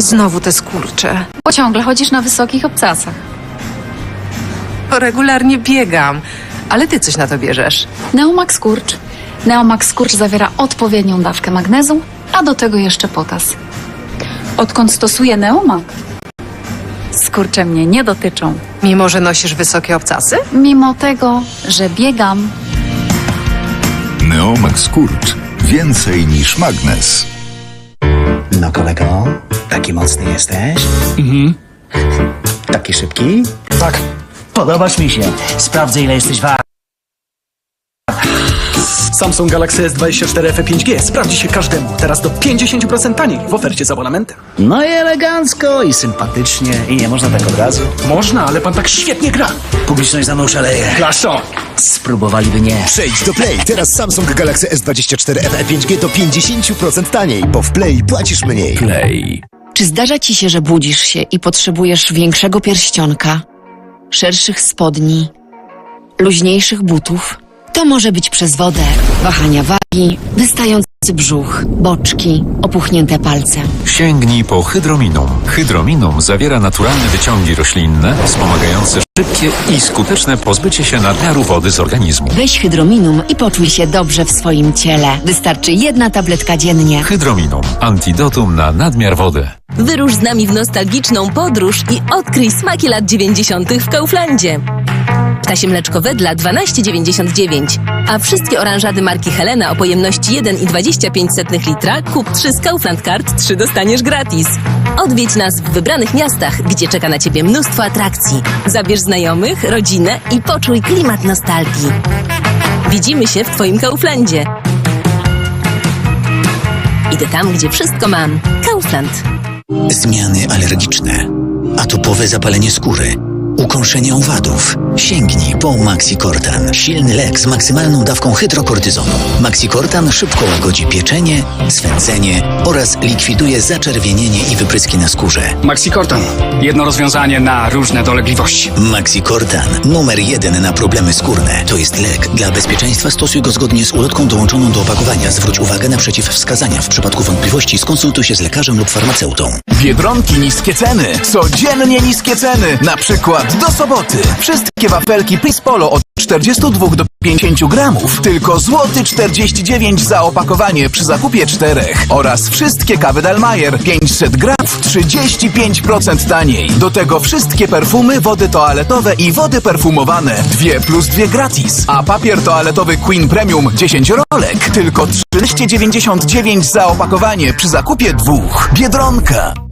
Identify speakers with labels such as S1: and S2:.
S1: Znowu te skurcze.
S2: Bo ciągle chodzisz na wysokich obcasach.
S1: Regularnie biegam. Ale ty coś na to bierzesz.
S2: Neomax Skurcz. Neomax Skurcz zawiera odpowiednią dawkę magnezu, a do tego jeszcze potas. Odkąd stosuję Neomak, skurcze mnie nie dotyczą.
S1: Mimo, że nosisz wysokie obcasy?
S2: Mimo tego, że biegam,
S3: Neomax Kurcz. Więcej niż magnes.
S4: No kolego, taki mocny jesteś? Mhm. Taki szybki?
S5: Tak, podobasz mi się. Sprawdzę, ile jesteś wart.
S6: Samsung Galaxy S24 FE 5G sprawdzi się każdemu. Teraz do 50% taniej w ofercie z abonamentem.
S5: No i elegancko, i sympatycznie, i nie można tak od razu.
S6: Można, ale pan tak świetnie gra.
S5: Publiczność za mną szaleje.
S6: Laszo!
S5: Spróbowaliby nie.
S7: Przejdź do Play. Teraz Samsung Galaxy S24 FE 5G do 50% taniej, bo w Play płacisz mniej.
S3: Play.
S8: Czy zdarza ci się, że budzisz się i potrzebujesz większego pierścionka, szerszych spodni, luźniejszych butów? To może być przez wodę, wahania wagi, wystający brzuch, boczki, opuchnięte palce.
S9: Sięgnij po Hydrominum. Hydrominum zawiera naturalne wyciągi roślinne, wspomagające szybkie i skuteczne pozbycie się nadmiaru wody z organizmu.
S8: Weź hydrominum i poczuj się dobrze w swoim ciele. Wystarczy jedna tabletka dziennie.
S9: Hydrominum. Antidotum na nadmiar wody.
S10: Wyrusz z nami w nostalgiczną podróż i odkryj smaki lat 90. w Kauflandzie. Ptasie mleczko Wedla 12,99, a wszystkie oranżady marki Helena o pojemności 1,25 litra kup 3 z Kaufland Card, 3 dostaniesz gratis. Odwiedź nas w wybranych miastach, gdzie czeka na Ciebie mnóstwo atrakcji. Zabierz znajomych, rodzinę i poczuj klimat nostalgii. Widzimy się w Twoim Kauflandzie. Idę tam, gdzie wszystko mam. Kaufland.
S4: Zmiany alergiczne. Atopowe zapalenie skóry. Ukąszenie owadów. Sięgnij po Maxicortan. Silny lek z maksymalną dawką hydrokortyzonu. Maxicortan szybko łagodzi pieczenie, swędzenie oraz likwiduje zaczerwienienie i wypryski na skórze.
S6: Maxicortan. Jedno rozwiązanie na różne dolegliwości.
S4: Maxicortan. Numer jeden na problemy skórne. To jest lek. Dla bezpieczeństwa stosuj go zgodnie z ulotką dołączoną do opakowania. Zwróć uwagę na przeciwwskazania. W przypadku wątpliwości skonsultuj się z lekarzem lub farmaceutą.
S11: Biedronki niskie ceny. Codziennie niskie ceny. Na przykład do soboty. Wszystkie wafelki Pispolo od 42 do 50 gramów. Tylko złoty 49 za opakowanie przy zakupie czterech. Oraz wszystkie kawy Dalmajer 500 gramów 35% taniej. Do tego wszystkie perfumy, wody toaletowe i wody perfumowane. Dwie plus dwie gratis. A papier toaletowy Queen Premium 10 rolek. Tylko 13,99 za opakowanie przy zakupie dwóch. Biedronka.